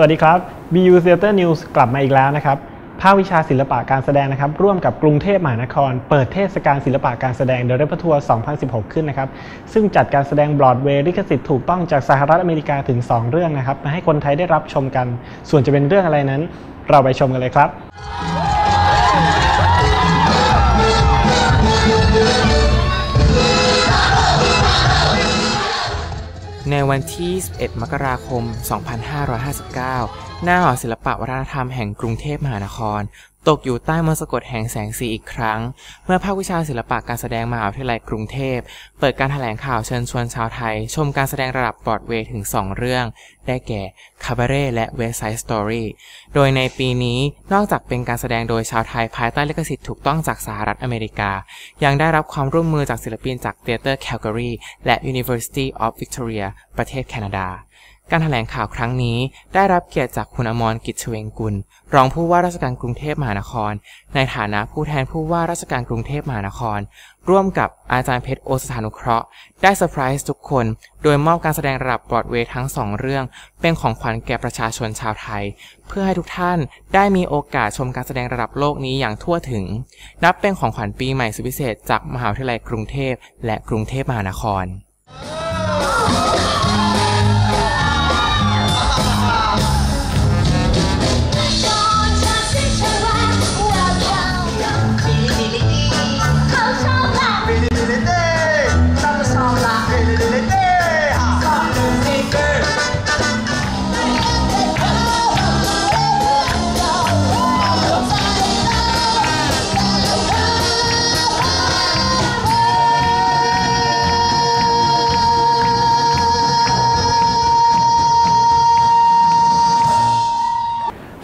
สวัสดีครับ BU Theater News กลับมาอีกแล้วนะครับ ภาควิชาศิลปะการแสดงนะครับ ร่วมกับกรุงเทพมหานคร เปิดเทศกาลศิลปะการแสดง The r e p e r t o r 2016 ขึ้นนะครับ ซึ่งจัดการแสดงบลอดเวย์ลิขสิทธิ์ถูกต้องจากสหรัฐอเมริกาถึง 2 เรื่องนะครับ มาให้คนไทยได้รับชมกัน ส่วนจะเป็นเรื่องอะไรนั้น เราไปชมกันเลยครับ ในวันที่ 11 มกราคม 2559 หน้าหอศิลปะวัฒนธรรมแห่งกรุงเทพมหานคร ตกอยู่ใต้มนต์สะกดแห่งแสงสีอีกครั้ง เมื่อภาควิชาศิลปะการแสดงมหาวิทยาลัยกรุงเทพ เปิดการแถลงข่าวเชิญชวนชาวไทย ชมการแสดงระดับบรอดเวย์ถึง 2 เรื่อง ได้แก่คาบาเร่และเวสไซส์สตอรี่โดยในปีนี้นอกจากเป็นการแสดงโดยชาวไทยภายใต้ลิขสิทธิ์ถูกต้องจากสหรัฐอเมริกา ยังได้รับความร่วมมือจากศิลปินจาก Theatre Calgary และ University of Victoria ประเทศแคนาดา การแถลงข่าวครั้งนี้ได้รับเกียรติจากคุณอมรกิจเฉวงกุล รองผู้ว่าราชการกรุงเทพมหานคร ในฐานะผู้แทนผู้ว่าราชการกรุงเทพมหานคร ร่วมกับอาจารย์เพชรโอสถานุเคราะห์ ได้เซอร์ไพรส์ทุกคน โดยมอบการแสดงระดับบรอดเวย์ทั้งสองเรื่อง เป็นของขวัญแก่ประชาชนชาวไทย เพื่อให้ทุกท่านได้มีโอกาสชมการแสดงระดับโลกนี้อย่างทั่วถึง นับเป็นของขวัญปีใหม่สุดพิเศษจากมหาวิทยาลัยกรุงเทพและกรุงเทพมหานคร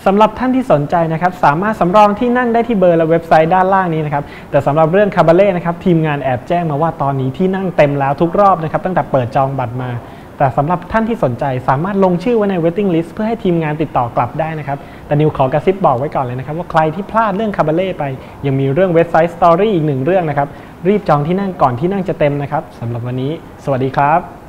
สำหรับท่านที่สนใจนะครับสามารถสำรองที่นั่งได้ที่เบอร์และเว็บไซต์ด้านล่างนี้นะครับแต่สำหรับเรื่องคาบาเล่นะครับทีมงานแอบแจ้งมาว่าตอนนี้ที่นั่งเต็มแล้วทุกรอบนะครับตั้งแต่เปิดจองบัตรมา แต่สำหรับท่านที่สนใจสามารถลงชื่อไว้ใน waiting list เพื่อให้ทีมงานติดต่อกลับได้นะครับแต่นิวขอกระซิบบอกไว้ก่อนเลยนะครับว่าใครที่พลาดเรื่องคาบาเล่ไป ยังมีเรื่องเว็บไซต์สตอรี่อีกหนึ่งเรื่องนะครับรีบจองที่นั่งก่อนที่นั่งจะเต็มนะครับสำหรับวันนี้ สวัสดีครับ